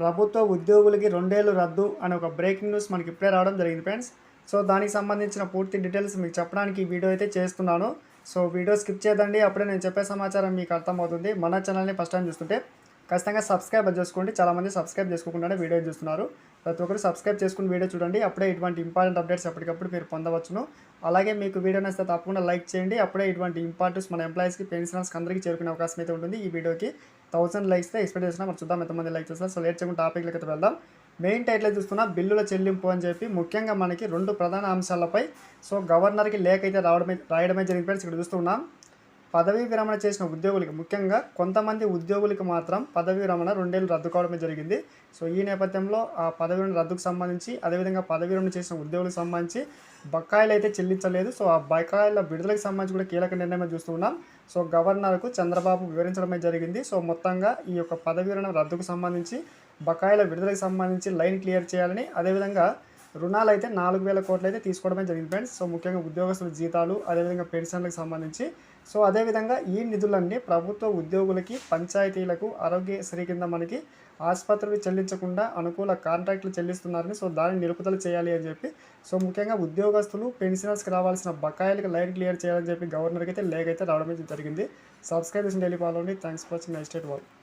ప్రభుత్వ ఉద్యోగులకి రెండేళ్ళు రద్దు అనే ఒక బ్రేకింగ్ న్యూస్ మనకి ఇప్పుడే రావడం జరిగింది ఫ్రెండ్స్ సో దానికి సంబంధించిన పూర్తి డీటెయిల్స్ మీకు చెప్పడానికి ఈ వీడియో అయితే చేస్తున్నాను. సో వీడియో స్కిప్ చేయదండి. అప్పుడే నేను చెప్పే సమాచారం మీకు అర్థమవుతుంది. మన ఛానల్ని ఫస్ట్ టైం చూస్తుంటే ఖచ్చితంగా సబ్స్క్రైబ్ చేసుకోండి చాలామంది సబ్స్క్రైబ్ చేసుకోకుండానే వీడియో చూస్తున్నారు. ప్రతి ఒక్కరు సబ్స్క్రైబ్ చేసుకుని వీడియో చూడండి. అప్పుడే ఇటువంటి ఇంపార్టెంట్ అప్డేట్స్ ఎప్పటికప్పుడు మీరు పొందవచ్చును. అలాగే మీకు వీడియో నచ్చితే తప్పకుండా లైక్ చేయండి. అప్పుడే ఇటువంటి ఇంపార్టెన్స్ మన ఎంప్లాయీస్కి పెన్షనర్స్కి అందరికీ చేరుకునే అవకాశం అయితే ఉంటుంది ఈ వీడియోకి థౌసండ్ లైక్స్ ఎక్స్పెక్ట్ చేసినా మనం చూద్దాం ఎంతమంది లైక్ చేస్తారు సో లేట్ చేయకుండా టాపిక్లకి అయితే వెళ్దాం. మెయిన్ టైటిల్ చూస్తున్నా బిల్లుల చెల్లింపు అని చెప్పి ముఖ్యంగా మనకి రెండు ప్రధాన అంశాలపై. సో గవర్నర్కి లేఖ అయితే రావడమే రాయడమే జరిగింది ఫ్రెండ్స్ ఇక్కడ చూస్తున్నాం పదవీ విరమణ చేసిన ఉద్యోగులకి ముఖ్యంగా కొంతమంది ఉద్యోగులకి మాత్రం పదవీ విరమణ రెండేళ్ళు రద్దు కావడమే జరిగింది. సో ఈ నేపథ్యంలో ఆ పదవీ విరమణ రద్దుకు సంబంధించి అదేవిధంగా పదవీ విరమణ చేసిన ఉద్యోగులకు సంబంధించి బకాయిలు అయితే చెల్లించలేదు. సో ఆ బకాయిల విడుదలకు సంబంధించి కూడా కీలక నిర్ణయం చూస్తున్నాం సో గవర్నర్కు చంద్రబాబు వివరించడమే జరిగింది. సో మొత్తంగా ఈ యొక్క పదవీ విరమణ రద్దుకు సంబంధించి బకాయిల విడుదలకు సంబంధించి లైన్ క్లియర్ చేయాలని అదేవిధంగా రుణాలు అయితే నాలుగు వేల కోట్లు అయితే తీసుకోవడమే జరిగింది ఫ్రెండ్స్. సో ముఖ్యంగా ఉద్యోగస్తుల జీతాలు అదేవిధంగా పెన్షన్లకు సంబంధించి. సో అదేవిధంగా ఈ నిధులన్నీ ప్రభుత్వ ఉద్యోగులకి పంచాయతీలకు ఆరోగ్యశ్రీ కింద మనకి ఆసుపత్రులు చెల్లించకుండా అనుకూల కాంట్రాక్టులు చెల్లిస్తున్నారని సో దాన్ని నిలుపుదల చేయాలి అని చెప్పి. సో ముఖ్యంగా ఉద్యోగస్తులు పెన్షనర్స్కి రావాల్సిన బకాయిలకు లైన్ క్లియర్ చేయాలని చెప్పి గవర్నర్కి అయితే లేఖ అయితే రావడం జరిగింది. సబ్స్క్రైబ్ చేసిన daily follow thanks for watching next వాళ్ళు